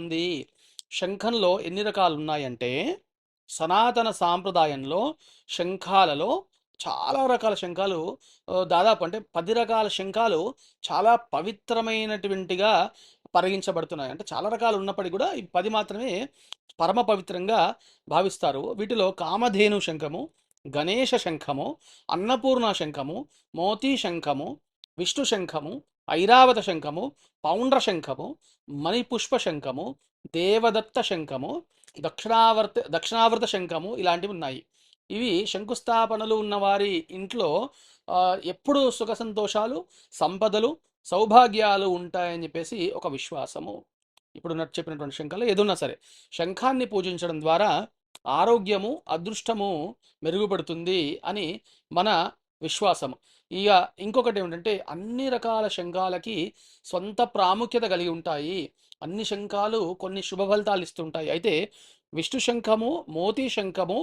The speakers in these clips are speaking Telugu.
ఉంది. శంఖంలో ఎన్ని రకాలు ఉన్నాయంటే సనాతన సాంప్రదాయంలో శంఖాలలో చాలా రకాల శంఖాలు దాదాపు అంటే పది రకాల శంఖాలు చాలా పవిత్రమైనటువంటిగా పరిగణించబడుతున్నాయి. అంటే చాలా రకాలు ఉన్నప్పటికీ కూడా ఈ పది మాత్రమే పరమ పవిత్రంగా భావిస్తారు. వీటిలో కామధేను శంఖము గణేష శంఖము అన్నపూర్ణ శంఖము మోతీ శంఖము విష్ణు శంఖము ఐరావత శంఖము పౌండ్ర శంఖము మణిపుష్ప శంఖము దేవదత్త శంఖము దక్షిణావర్త దక్షిణావృత శంఖము ఇలాంటివి ఉన్నాయి. ఇవి శంకుస్థాపనలు ఉన్నవారి ఇంట్లో ఎప్పుడు సుఖ సంతోషాలు సంపదలు సౌభాగ్యాలు ఉంటాయని చెప్పేసి ఒక విశ్వాసము. ఇప్పుడు నాకు చెప్పినటువంటి శంఖలు ఏదున్నా సరే. శంఖాన్ని పూజించడం ద్వారా ఆరోగ్యము అదృష్టము మెరుగుపడుతుంది అని మన విశ్వాసము. ఇక ఇంకొకటి ఏమిటంటే అన్ని రకాల శంఖాలకి సొంత ప్రాముఖ్యత కలిగి ఉంటాయి. అన్ని శంఖాలు కొన్ని శుభ ఫలితాలు ఇస్తుంటాయి. అయితే విష్ణు శంఖము మోతీ శంఖము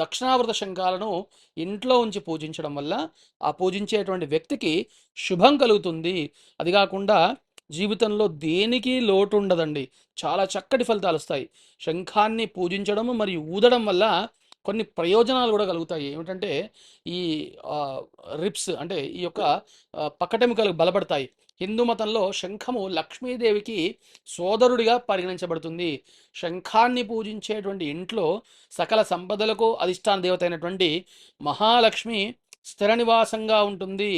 దక్షిణావృత శంఖాలను ఇంట్లో ఉంచి పూజించడం వల్ల ఆ పూజించేటువంటి వ్యక్తికి శుభం కలుగుతుంది. అది కాకుండా జీవితంలో దేనికి లోటు ఉండదండి చాలా చక్కటి ఫలితాలు వస్తాయి. శంఖాన్ని పూజించడం మరియు ఊదడం వల్ల కొన్ని ప్రయోజనాలు కూడా కలుగుతాయి. ఏమిటంటే ఈ రిప్స్ అంటే ఈ యొక్క ఆ, పక్కటెముకలు బలపడతాయి. హిందూ మతంలో శంఖము లక్ష్మీదేవికి సోదరుడిగా పరిగణించబడుతుంది. శంఖాన్ని పూజించేటువంటి ఇంట్లో సకల సంపదలకు అధిష్టాన దేవత అయినటువంటి మహాలక్ష్మి స్థిర నివాసంగా ఉంటుంది.